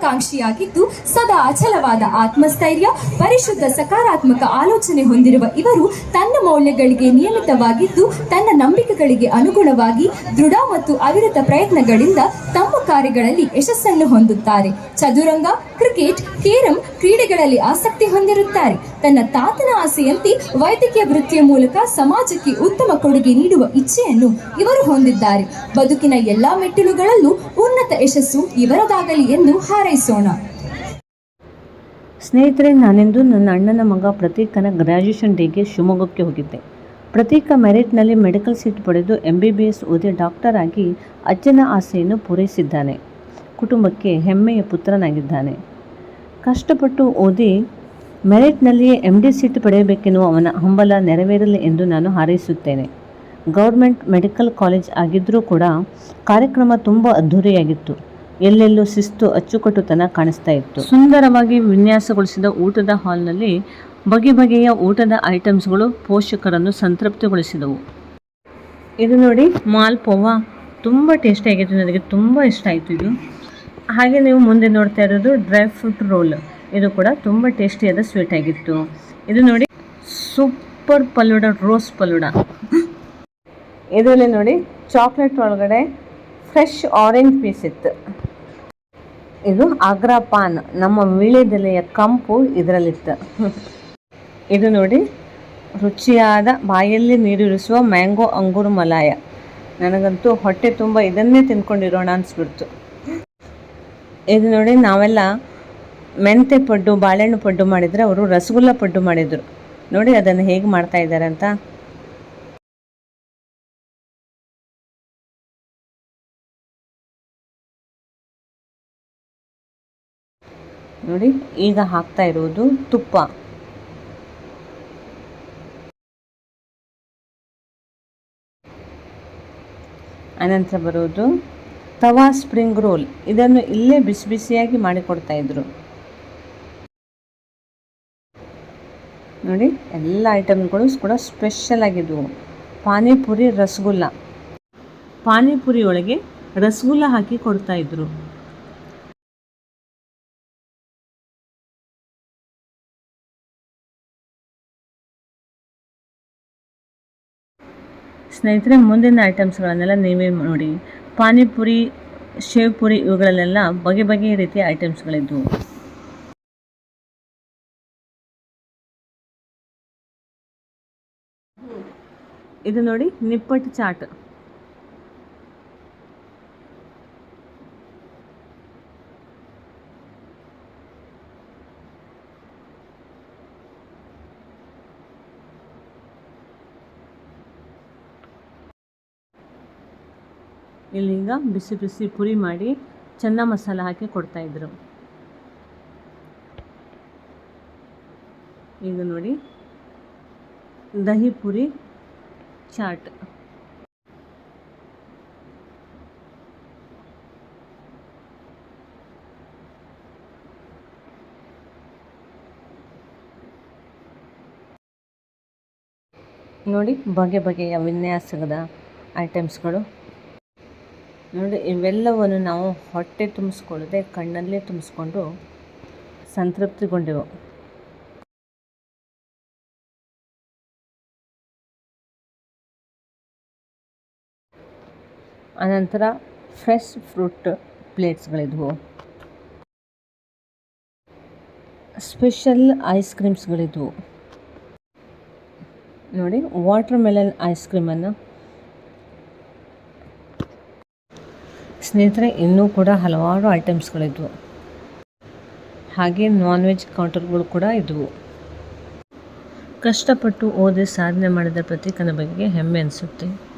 ಮಹತ್ವಾಕಾಂಕ್ಷಿಯಾಗಿದ್ದು ಸದಾ ಅಚಲವಾದ ಆತ್ಮಸ್ಥೈರ್ಯ, ಪರಿಶುದ್ಧ ಸಕಾರಾತ್ಮಕ ಆಲೋಚನೆ ಹೊಂದಿರುವ ಇವರು ತನ್ನ ಮೌಲ್ಯಗಳಿಗೆ ನಿಯಮಿತವಾಗಿದ್ದು, ತನ್ನ ನಂಬಿಕೆಗಳಿಗೆ ಅನುಗುಣವಾಗಿ ದೃಢ ಮತ್ತು ಅವಿರತ ಪ್ರಯತ್ನಗಳಿಂದ ತಮ್ಮ ಕಾರ್ಯಗಳಲ್ಲಿ ಯಶಸ್ಸನ್ನು ಹೊಂದುತ್ತಾರೆ. ಚದುರಂಗ ಕ್ರಿಕೆಟ್, ಕೇರಂ ಕ್ರೀಡೆಗಳಲ್ಲಿ ಆಸಕ್ತಿ ಹೊಂದಿರುತ್ತಾರೆ. ತನ್ನ ತಾತನ ಆಸೆಯಂತೆ ವೈದ್ಯಕೀಯ ವೃತ್ತಿಯ ಮೂಲಕ ಸಮಾಜಕ್ಕೆ ಉತ್ತಮ ಕೊಡುಗೆ ನೀಡುವ ಇಚ್ಛೆಯನ್ನು ಇವರು ಹೊಂದಿದ್ದಾರೆ. ಬದುಕಿನ ಎಲ್ಲಾ ಮೆಟ್ಟಿಲುಗಳಲ್ಲೂ ಉನ್ನತ ಯಶಸ್ಸು ಇವರದಾಗಲಿ ಎಂದು ಹಾರೈಸೋಣ. ಸ್ನೇಹಿತರೆ, ನಾನೆಂದು ನನ್ನ ಅಣ್ಣನ ಮಗ ಪ್ರತೀಕನ ಗ್ರ್ಯಾಜುಯೇಷನ್ ಡೇಗೆ ಶಿವಮೊಗ್ಗಕ್ಕೆ ಹೋಗಿದ್ದೆ. ಪ್ರತೀಕ ಮೆರಿಟ್ನಲ್ಲಿ ಮೆಡಿಕಲ್ ಸೀಟ್ ಪಡೆದು ಎಂ ಬಿ ಬಿ ಎಸ್ ಓದಿ ಡಾಕ್ಟರ್ ಆಗಿ ಅಜ್ಜನ ಆಸೆಯನ್ನು ಪೂರೈಸಿದ್ದಾನೆ. ಕುಟುಂಬಕ್ಕೆ ಹೆಮ್ಮೆಯ ಪುತ್ರನಾಗಿದ್ದಾನೆ. ಕಷ್ಟಪಟ್ಟು ಓದಿ ಮೆರಿಟ್ನಲ್ಲಿಯೇ ಎಂ ಡಿ ಸೀಟ್ ಪಡೆಯಬೇಕೆನ್ನುವ ಅವನ ಹಂಬಲ ನೆರವೇರಲಿ ಎಂದು ನಾನು ಹಾರೈಸುತ್ತೇನೆ. ಗೌರ್ಮೆಂಟ್ ಮೆಡಿಕಲ್ ಕಾಲೇಜ್ ಆಗಿದ್ದರೂ ಕೂಡ ಕಾರ್ಯಕ್ರಮ ತುಂಬ ಅದ್ಧೂರಿಯಾಗಿತ್ತು. ಎಲ್ಲೆಲ್ಲೂ ಶಿಸ್ತು ಅಚ್ಚುಕಟ್ಟುತನ ಕಾಣಿಸ್ತಾ ಇತ್ತು. ಸುಂದರವಾಗಿ ವಿನ್ಯಾಸಗೊಳಿಸಿದ ಊಟದ ಹಾಲ್ನಲ್ಲಿ ಬಗೆ ಬಗೆಯ ಊಟದ ಐಟಮ್ಸ್ಗಳು ಪೋಷಕರನ್ನು ಸಂತೃಪ್ತಿಗೊಳಿಸಿದವು. ಇದು ನೋಡಿ ಮಾಲ್ ಪೋವಾ ತುಂಬ ಟೇಸ್ಟಿಯಾಗಿತ್ತು ನನಗೆ ತುಂಬ ಇಷ್ಟ ಆಯಿತು ಇದು. ಹಾಗೆ ನೀವು ಮುಂದೆ ನೋಡ್ತಾ ಇರೋದು ಡ್ರೈ ಫ್ರೂಟ್ ರೋಲ್. ಇದು ಕೂಡ ತುಂಬ ಟೇಸ್ಟಿಯಾದ ಸ್ವೀಟ್ ಆಗಿತ್ತು. ಇದು ನೋಡಿ ಸೂಪರ್ ಪಲ್ಲುಡ ರೋಸ್ ಪಲ್ಲುಡ ಇದರಲ್ಲಿ ನೋಡಿ ಚಾಕ್ಲೇಟ್ ಒಳಗಡೆ ಫ್ರೆಶ್ ಆರೆಂಜ್ ಪೀಸ್ ಇತ್ತು. ಇದು ಆಗ್ರಾ ಪಾನ್, ನಮ್ಮ ವೀಳ್ಯದೆಲೆಯ ಕಂಪು ಇದರಲ್ಲಿತ್ತು. ಇದು ನೋಡಿ ರುಚಿಯಾದ ಬಾಯಲ್ಲಿ ನೀರಿರಿಸುವ ಮ್ಯಾಂಗೋ ಅಂಗೂರು ಮಲಾಯ. ನನಗಂತೂ ಹೊಟ್ಟೆ ತುಂಬ ಇದನ್ನೇ ತಿನ್ಕೊಂಡಿರೋಣ ಅನಿಸ್ಬಿಡ್ತು. ಇದು ನೋಡಿ ನಾವೆಲ್ಲ ಮೆಂತೆ ಪಡ್ಡು, ಬಾಳೆಹಣ್ಣು ಪಡ್ಡು ಮಾಡಿದರೆ ಅವರು ರಸಗುಲ್ಲ ಪಡ್ಡು ಮಾಡಿದರು. ನೋಡಿ ಅದನ್ನು ಹೇಗೆ ಮಾಡ್ತಾ ಇದ್ದಾರೆ ಅಂತ. ನೋಡಿ, ಈಗ ಹಾಕ್ತಾ ಇರುವುದು ತುಪ್ಪ. ಅನಂತರ ಬರುವುದು ತವಾ ಸ್ಪ್ರಿಂಗ್ ರೋಲ್. ಇದನ್ನು ಇಲ್ಲೇ ಬಿಸಿ ಬಿಸಿಯಾಗಿ ಮಾಡಿಕೊಡ್ತಾ ಇದ್ರು. ನೋಡಿ, ಎಲ್ಲ ಐಟಮ್ಗಳು ಕೂಡ ಸ್ಪೆಷಲ್ ಆಗಿದ್ವು. ಪಾನಿಪುರಿ, ರಸಗುಲ್ಲ. ಪಾನಿಪುರಿ ಒಳಗೆ ರಸಗುಲ್ಲ ಹಾಕಿ ಕೊಡ್ತಾ ಇದ್ರು. ಸ್ನೇಹಿತರೆ, ಮುಂದಿನ ಐಟಮ್ಸ್ಗಳನ್ನೆಲ್ಲ ನೀವೇ ನೋಡಿ. ಪಾನಿಪುರಿ ಶೇವ್ ಪುರಿ ಇವುಗಳಲ್ಲೆಲ್ಲ ಬಗೆ ಬಗೆಯ ರೀತಿಯ ಐಟಮ್ಸ್ಗಳಿದ್ವು. ಇದು ನೋಡಿ ನಿಪ್ಪಟ್ಟು ಚಾಟ್. ಇಲ್ಲೀಗ ಬಿಸಿ ಬಿಸಿ ಪುರಿ ಮಾಡಿ ಚೆನ್ನ ಮಸಾಲ ಹಾಕಿ ಕೊಡ್ತಾಯಿದ್ರು ಈಗ ನೋಡಿ, ದಹಿ ಪುರಿ ಚಾಟ್. ನೋಡಿ, ಬಗೆ ಬಗೆಯ ವಿನ್ಯಾಸದ ಐಟಮ್ಸ್ಗಳು ನೋಡಿ, ಇವೆಲ್ಲವನ್ನು ನಾವು ಹೊಟ್ಟೆ ತುಂಬಿಸ್ಕೊಳ್ಳದೆ ಕಣ್ಣಲ್ಲೇ ತುಂಬಿಸ್ಕೊಂಡು ಸಂತೃಪ್ತಿಗೊಂಡೆವು ಅನಂತರ ಫ್ರೆಶ್ ಫ್ರೂಟ್ ಪ್ಲೇಟ್ಸ್ಗಳಿದ್ವು. ಸ್ಪೆಷಲ್ ಐಸ್ ಕ್ರೀಮ್ಸ್ಗಳಿದ್ವು. ನೋಡಿ ವಾಟರ್ ಮೆಲನ್ ಐಸ್ ಕ್ರೀಮನ್ನು ಸ್ನೇಹಿತರೆ, ಇನ್ನೂ ಕೂಡ ಹಲವಾರು ಐಟಮ್ಸ್ಗಳಿದ್ವು. ಹಾಗೆ ನಾನ್ ವೆಜ್ ಕೌಂಟರ್ಗಳು ಕೂಡ ಇದ್ವು. ಕಷ್ಟಪಟ್ಟು ಓದಿ ಸಾಧನೆ ಮಾಡಿದ ಪ್ರತೀಕನ ಬಗ್ಗೆ ಹೆಮ್ಮೆ ಅನಿಸುತ್ತೆ.